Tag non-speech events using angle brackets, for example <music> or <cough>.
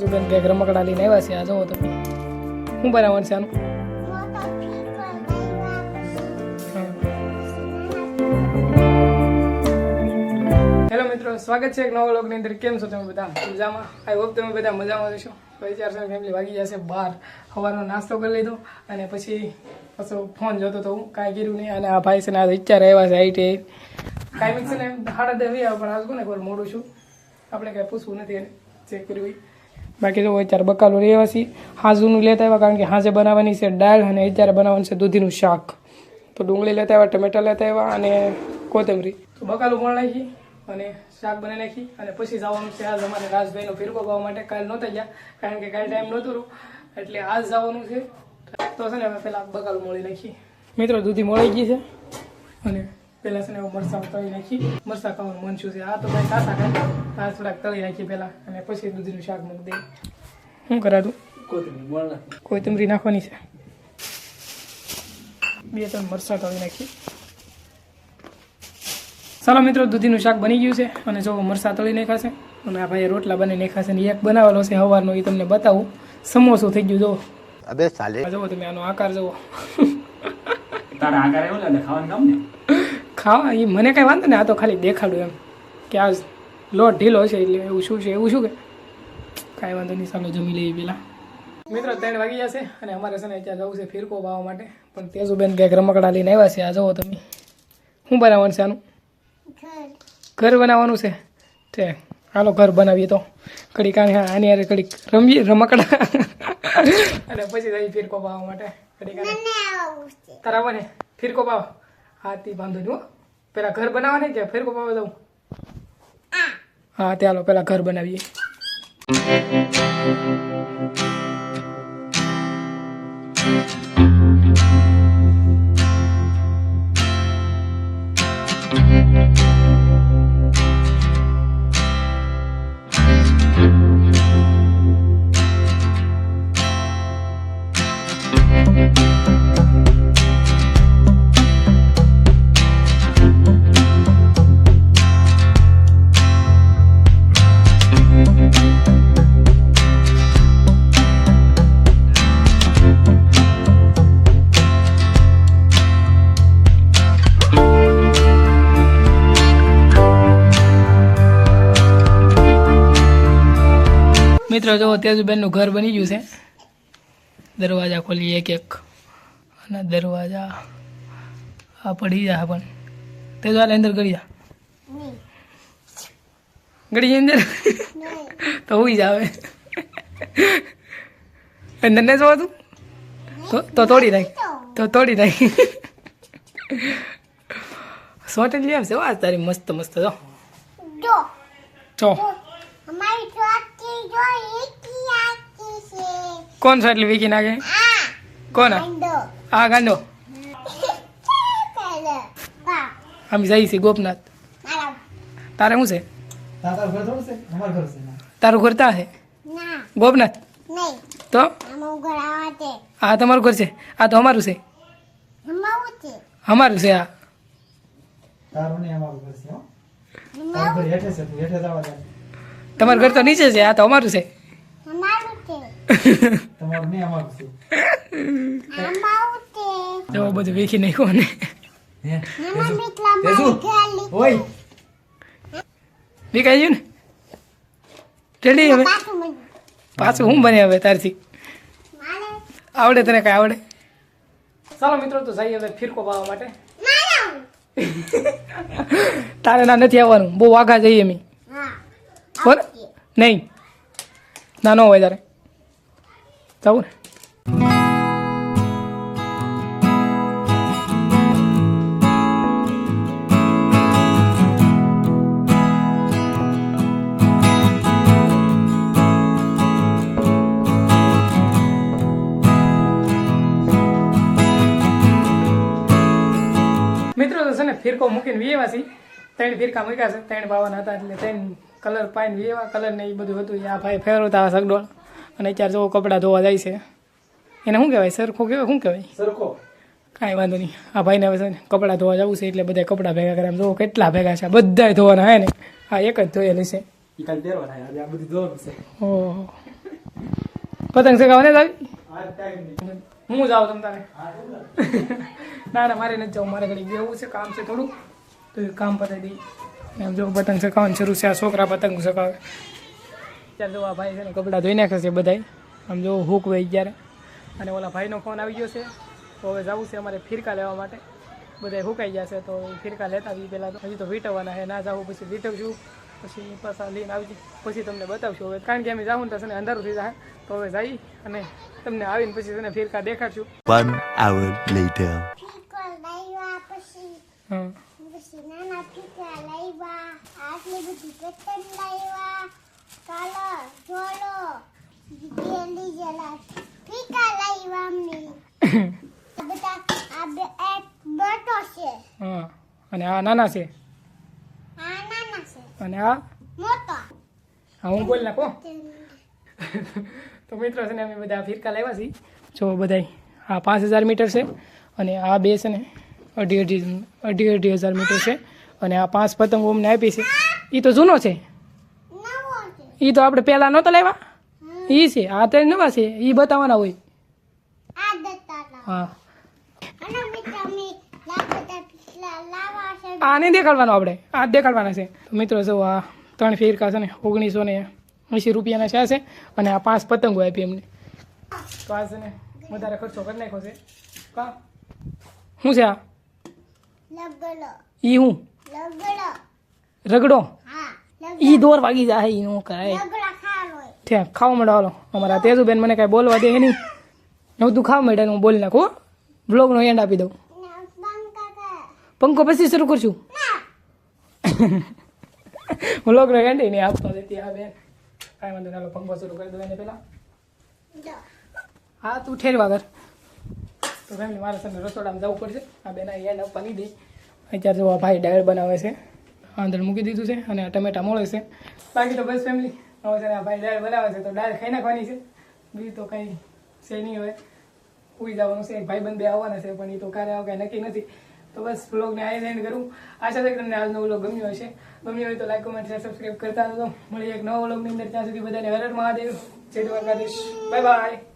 સુગંધ કંઈક રમકડા લઈને આવ્યા છે, આ જોવો તમે. શું બનાવવાનું છે, આનું? હેલો મિત્રો, સ્વાગત છે એક નવા લોગની અંદર. કેમ છો તમે બધા? મજામાં? આઈ હોપ તમે બધા મજામાં જશો પછી વિચાર છે ફેમિલી વાગી જશે બહાર સવારનો નાસ્તો કરી લીધો અને પછી પાછો ફોન જોતો તો હું કાંઈ કર્યું નહીં. અને આ ભાઈ છે ને આ વિચાર આવ્યા છે આઈટી કાંઈ મિક્સ ને સાડા દસ આવ્યા પણ આજ કોને ખબર, મોડું છું. આપણે કાંઈ પૂછવું નથી એને. ચેક કર્યું. બાકી જો અત્યારે બકાલો રહેવા છીએ હાજુનું લેતા આવ્યા કારણ કે હાજે બનાવવાની છે દાળ અને અત્યારે બનાવવાનું છે દૂધીનું શાક. તો ડુંગળી લેતા આવ્યા, ટમેટા લેતા આવ્યા અને કોથમરી. તો બકાલું પણ નાખી અને શાક બનાવી નાખી અને પછી જવાનું છે આજ અમારે રાજભાઈનો ફિરકો ગાવા માટે. કાલ નહોતા ગયા, કારણ કે કાંઈ ટાઈમ નહોતો એટલે આજ જવાનું છે. તો છે ને હવે પહેલાં બકાલું મળી નાખી. મિત્રો, દૂધી મળી ગઈ છે. અને પહેલાં છે ને મરચાં તળી નાખી. મરચાં ખાવાનું મન છું છે. આ તો ભાઈ કાસા ખાય. આ થોડાક તળી નાખી પહેલા અને પછી દૂધીનું શાક મૂકી દે. શું કરાતું કોથમરી નાખવાની છે. બે ત્રણ મરચાં તળી નાખી. ચાલો મિત્રો દૂધીનું શાક બની ગયું છે અને જો મરસા તળી નાખાશે અને આ ભાઈ રોટલા બની ખાશે ને એક બનાવેલો છે હવારનો એ તમને બતાવું. સમોસું થઈ ગયું જુઓ અબે સાલે. જુઓ તમે આનો આકાર જુઓ. તારા આકાર એવો લાગે ખાવાનું કામ ને ખાવા? એ મને કાંઈ વાંધો ને આ તો ખાલી દેખાડું એમ. કે આ લોટ ઢીલો છે એટલે એવું શું છે એવું શું કે? કાંઈ વાંધો નહીં સામે જમી લઈએ પેલા. મિત્રો ત્રણ વાગી જશે અને અમારે છે ને ત્યાં જવું છે ફિરકો ભાવવા માટે. પણ તેજુબેન કંઈક રમકડા લઈને આવ્યા છે આ જુઓ તમે. શું બનાવવાનું છે આનું? ઘર બનાવવાનું છે. તે હાલો ઘર બનાવીએ તો. કડીક હા આની હારે કડીક રમીએ રમકડા. <laughs> અને પછી જઈએ ફિરકો પાવા માટે. કડીક તારા આવે ને ફિરકો પાવા હાથી બાંધો નહીં પેલા ઘર બનાવવા ને કે ફિરકો પાવા જવું હા? તે હાલો પેલા ઘર બનાવીએ. મિત્રો જો તેજુબેનનું ઘર બની ગયું છે દરવાજા ખોલીએ એક એક. અને દરવાજા આ પડી જા પણ. તે જો અંદર ગળી જા ગળી અંદર તો હુઈ જાવે અંદર ને જોવા તું તો તોડી નાખ. તો. તોડી નાખ. સોટે લઈ આવશે. વાત તારી મસ્ત મસ્ત જો. ચો અમારી ચોથી જો એકી આકી છે કોણ છે એટલે વીકી નાખે? કોણ? આ? આ ગાંડો. અમે જઈએ છીએ ગોપનાથ. તારે શું છે? તારા ઘર થોડું છે? અમારું ઘર છે. ના. તારું ઘર ત્યાં છે? ગોપનાથ? તો? આમાં ઘર આવા છે. આ તમારું ઘર છે. આ તો અમારું છે. અમારું છે. આ. તારું નહીં અમારું ઘર છે હેઠે તું હેઠે જવા તમારું ઘર તો નીચે છે આ તો અમારું છે. અમારું છે. તમારું નહીં અમારું છે. અમાવું છે. જો બધું વીખી નાખ્યું ને વીખાઈ ગયું ને? રેડી હવે? પાછું હું બને હવે તારથી? આવડે તને કાંઈ આવડે? ચાલો મિત્રો તો જઈએ હવે ફિરકો પાવા માટે. તારે ના નથી આવવાનું. બહુ વાઘા જઈએ અમે. બોલ. નહીં. નાનો હોય તારે. જવું ને. મિત્રો, તો છે ને ફિરકો મૂકીને છીએ ત્રણ ફિરકા મૂક્યા છે. ત્રણ બાવાના હતા એટલે ત્રણ કલર પાઈને એવા કલર ને એ બધું હતું. આ ભાઈ ફેરવતા સગડોળ. અને અત્યારે જો કપડાં ધોવા જાય છે. એને શું કહેવાય? સરખું કહેવાય? શું કહેવાય? સરખો. કાંઈ વાંધો નહીં. આ ભાઈને હવે છે ને કપડાં ધોવા જવું છે એટલે બધા કપડાં ભેગા કરે. જો કેટલા ભેગા છે. બધા ધોવાના હે ને? આ એક જ ધોયેલી છે. ઓહો. પતંગ ચગાવવા ને આવી હું જાઉં તમ તારે? <laughs> ના ના મારે નથી જવું. મારે ઘડી બેવું છે. કામ છે થોડું તો કામ પતાવી દઈ. એમ જો પતંગ ચકાવવાનું શરૂ છે આ છોકરા પતંગ ચકાવે ચાલ જો આ ભાઈ છે ને કપડાં ધોઈ નાખે છે બધાય. આમ જો હુક હોય જ્યારે અને ઓલા ભાઈનો ફોન આવી ગયો છે. તો હવે જવું છે અમારે ફિરકા લેવા માટે. બધા હુકાઈ જશે તો ફિરકા લેતા આવી પહેલાં તો. હજી તો વીટવવાના છે ના જાવું પછી વીટવશું. પછી પાછા લઈને આવી પછી તમને બતાવશું હવે. કારણ કે અમે જાઉં તો છે ને અંધારું થઈ જાય. તો હવે જઈ અને તમને આવીને પછી તને ફિરકા દેખાડશું. પછી. હા પછી નાના ફીકા લાવ્યા બધા હા, અને આ નાના છે? અને આ? હા, હું બોલ નાખો તો મિત્રો છે ને, અમે બધા ફિરકા લાવ્યા છીએ. જો બધાય, આ પાંચ હજાર મીટર છે, અને આ બે છે ને, અઢી અઢી અઢી અઢી હજાર મીટર છે, અને આ પાંચ પતંગો અમને આપી છે. એ તો જૂનો છે. એ તો આપણે પહેલાં નહોતા લાવ્યા? એ છે આ તો નવા છે એ બતાવવાના હોય. આ હા. લાવા આ નહીં દેખાડવાનો આપણે આ દેખાડવાના છે. મિત્રો જો આ ત્રણ ફેરકા છે ને ઓગણીસો ને એંસી રૂપિયાના છે છે અને આ પાંચ પતંગો આપી એમને. તો આ છે ને વધારે ખર્ચો કરી નાખ્યો છે. કા? શું છે આ? ઈ હું? રગડો. ઈ દોર વાગી જાય ઈ હું કરાય. ઠેક ખાવા માંડો હાલો. અમારા તેજુબેન મને કાંઈ બોલવા દે નહીં. હું તું ખાવા માંડે હું બોલી નાખું બ્લોગનો એન્ડ આપી દઉં. પંખો પછી શરૂ કરશું. બ્લોગ બ્લોગનો એન્ડ નહીં આપતો દેતી આ બેન. કાંઈ વાંધો ચાલો પંખો શરૂ કરી દો એને પહેલાં. હા તું ઠેરવા કર. તો ફેમિલી મારે સામે રસોડામાં જવું પડશે. આ બેન એન્ડ આપવાની દે. અત્યારે જો આ ભાઈ ડાયર બનાવે છે. અંદર મૂકી દીધું છે અને ટમેટા મળે છે. બાકી તો બસ ફેમિલી હવે છે આ ભાઈ દાળ બનાવે છે તો દાળ ખાઈ નાખવાની છે. બીજું તો કંઈ છે નહીં હોય ઉઈ જવાનું છે. ભાઈ બંધ આવવાના છે, પણ એ તો ક્યારે આવે કાંઈ નક્કી નથી. તો બસ બ્લોગને આ એન્ડ કરું. આશા છે કે તમને આજનો બ્લોગ ગમ્યો હશે. ગમ્યો હોય તો લાઈક કમેન્ટ શેર સબસ્ક્રાઈબ કરતા રહો મળી એક નવો બ્લોગની અંદર. ત્યાં સુધી બધાને હરર મહાદેવ. જય દ્વારકાધીશ. Bye bye